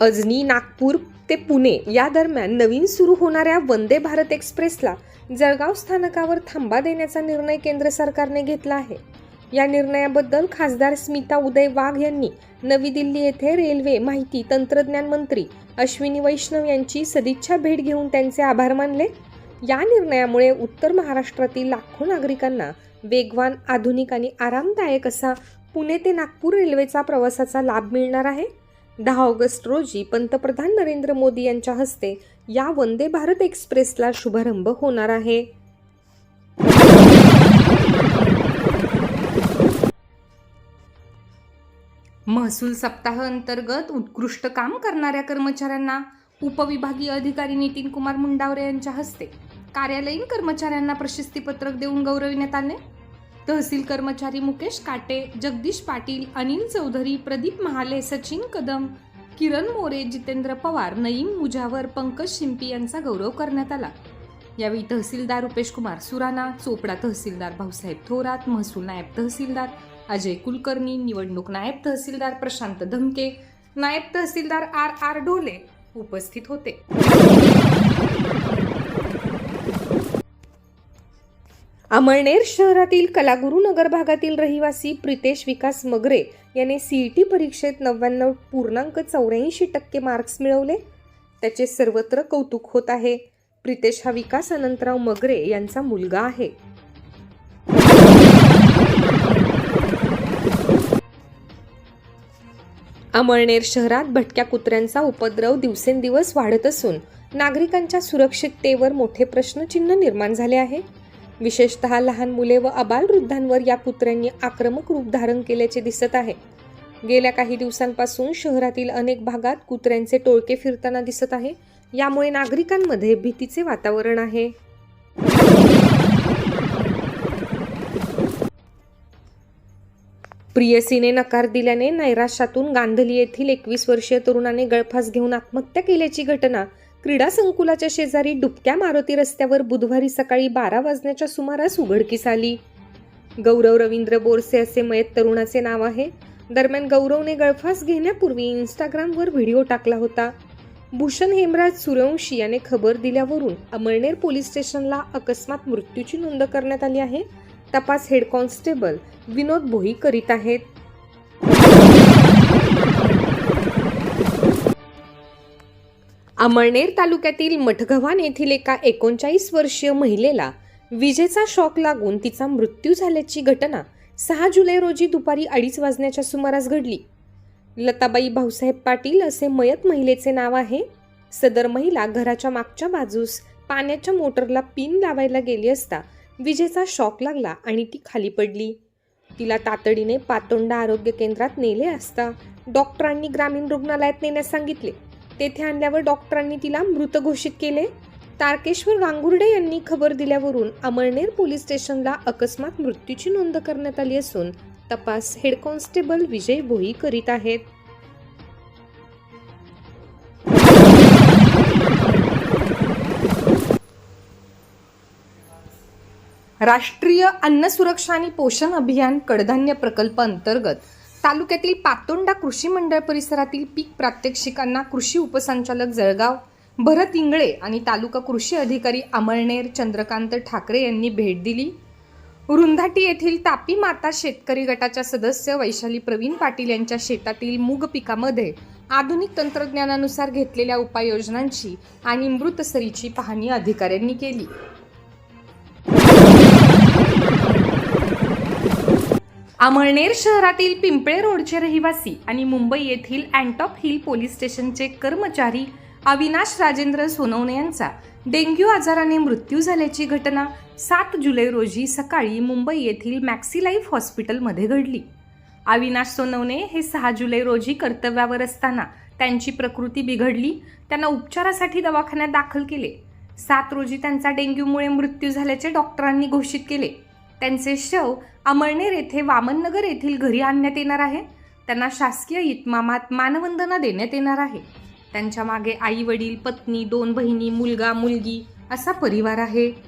अजनी नागपूर ते पुणे या दरम्यान नवीन सुरू होणाऱ्या वंदे भारत एक्सप्रेसला जळगाव स्थानकावर थांबा देण्याचा निर्णय केंद्र सरकारने घेतला आहे. या निर्णयाबद्दल खासदार स्मिता उदय वाघ यांनी नवी दिल्ली येथे रेल्वे माहिती तंत्रज्ञान मंत्री अश्विनी वैष्णव यांची सदिच्छा भेट घेऊन त्यांचे आभार मानले. या निर्णयामुळे उत्तर महाराष्ट्रातील लाखो नागरिकांना वेगवान आधुनिक आणि आरामदायक असा पुणे ते नागपूर रेल्वेचा प्रवासाचा लाभ मिळणार आहे. दहा ऑगस्ट रोजी पंतप्रधान नरेंद्र मोदी यांच्या हस्ते या वंदे भारत एक्सप्रेसला शुभारंभ होणार आहे. महसूल सप्ताह अंतर्गत उत्कृष्ट काम करणाऱ्या कर्मचाऱ्यांना उपविभागीय अधिकारी नितीन कुमार मुंडावरे यांच्या हस्ते कार्यालयीन कर्मचाऱ्यांना प्रशस्तीपत्रक देऊन गौरविण्यात आले. तहसील कर्मचारी मुकेश काटे जगदीश पाटील अनिल चौधरी प्रदीप महाले सचिन कदम किरण मोरे जितेंद्र पवार नईम मुजावर पंकज शिंपी यांचा गौरव करण्यात आला. यावेळी तहसीलदार रुपेश कुमार सुराणा चोपडा तहसीलदार भाऊसाहेब थोरात महसूल नायब तहसीलदार अजय कुलकर्णी निवडणूक नायब तहसीलदार प्रशांत धमके नायब तहसीलदार आर आर ढोले उपस्थित होते. अमळनेर शहरातील कलागुरू नगर भागातील रहिवासी प्रितेश विकास मगरे याने सी ई टी परीक्षेत नव्याण्णव पूर्णांक चौऱ्याऐंशी टक्के मार्क्स मिळवले. त्याचे सर्वत्र कौतुक होत आहे. प्रितेश हा विकास अनंतराव मगरे यांचा मुलगा आहे. अमळनेर शहरात भटक्या कुत्र्यांचा उपद्रव दिवसेंदिवस वाढत असून नागरिकांच्या सुरक्षिततेवर मोठे प्रश्नचिन्ह निर्माण झाले आहे. विशेषतः लहान मुले व अबालवृद्धांवर या कुत्र्यांनी आक्रमक रूप धारण केल्याचे दिसत आहे. गेल्या काही दिवसांपासून शहरातील अनेक भागात कुत्र्यांचे टोळके फिरताना दिसत आहे. यामुळे नागरिकांमध्ये भीतीचे वातावरण आहे. प्रियसीने नकार दिल्याने नैराश्यातून गांधली येथील एकवीस वर्षीय तरुणाने गळफास घेऊन आत्महत्या केल्याची घटना क्रीडा संकुलाच्या शेजारी डुबक्या मारुती रस्त्यावर बुधवारी सकाळी बारा वाजण्याच्या सुमारास उघडकीस आली. गौरव रवींद्र बोरसे असे मयत तरुणाचे नाव आहे. दरम्यान गौरवने गळफास घेण्यापूर्वी इंस्टाग्रामवर व्हिडिओ टाकला होता. भूषण हेमराज सूर्यवंशी याने खबर दिल्यावरून अमळनेर पोलीस स्टेशनला अकस्मात मृत्यूची नोंद करण्यात आली आहे. तपास हेड कॉन्स्टेबल विनोद भोई करीत आहेत. अमळनेर तालुक्यातील मठगव्हाण येथील एका एकोणचाळीस वर्षीय महिलेला विजेचा शॉक लागून तिचा मृत्यू झाल्याची घटना सहा जुलै रोजी दुपारी अडीच वाजण्याच्या सुमारास घडली. लताबाई भाऊसाहेब पाटील असे मयत महिलेचे नाव आहे. सदर महिला घराच्या मागच्या बाजूस पाण्याच्या मोटरला पिन लावायला गेली असता विजेचा शॉक लागला आणि ती खाली पडली. तिला तातडीने पातोंडा आरोग्य केंद्रात नेले असता डॉक्टरांनी ग्रामीण रुग्णालयात नेण्यास सांगितले. तेथे आणल्यावर डॉक्टरांनी तिला मृत घोषित केले. तारकेश्वर गांगुर्डे यांनी खबर दिल्यावरून अमळनेर पोलीस स्टेशनला अकस्मात मृत्यूची नोंद करण्यात आली असून तपास हेड कॉन्स्टेबल विजय भोई करीत आहेत. राष्ट्रीय अन्न सुरक्षा आणि पोषण अभियान कडधान्य प्रकल्प अंतर्गत तालुक्यातील पातोंडा कृषी मंडळ परिसरातील पीक प्रात्यक्षिकांना कृषी उपसंचालक जळगाव भरत इंगळे आणि तालुका कृषी अधिकारी अमळनेर चंद्रकांत ठाकरे यांनी भेट दिली. रुंधाटी येथील तापी माता शेतकरी गटाच्या सदस्य वैशाली प्रवीण पाटील यांच्या शेतातील मूग पिकामध्ये आधुनिक तंत्रज्ञानानुसार घेतलेल्या उपाययोजनांची आणि मृतसरीची पाहणी अधिकाऱ्यांनी केली. अमळनेर शहरातील पिंपळे रोडचे रहिवासी आणि मुंबई येथील अँटॉप हिल पोलीस स्टेशनचे कर्मचारी अविनाश राजेंद्र सोनवणे यांचा डेंग्यू आजाराने मृत्यू झाल्याची घटना सात जुलै रोजी सकाळी मुंबई येथील मॅक्सीलाईफ हॉस्पिटलमध्ये घडली. अविनाश सोनवणे हे सहा जुलै रोजी कर्तव्यावर असताना त्यांची प्रकृती बिघडली त्यांना उपचारासाठी दवाखान्यात दाखल केले. सात रोजी त्यांचा डेंग्यूमुळे मृत्यू झाल्याचे डॉक्टरांनी घोषित केले. त्यांचे शव अमळनेर येथे वामननगर येथील घरी आणण्यात येणार आहे. त्यांना शासकीय इतमामात मानवंदना देण्यात येणार आहे. त्यांच्या मागे आई वडील पत्नी दोन बहिणी मुलगा मुलगी असा परिवार आहे.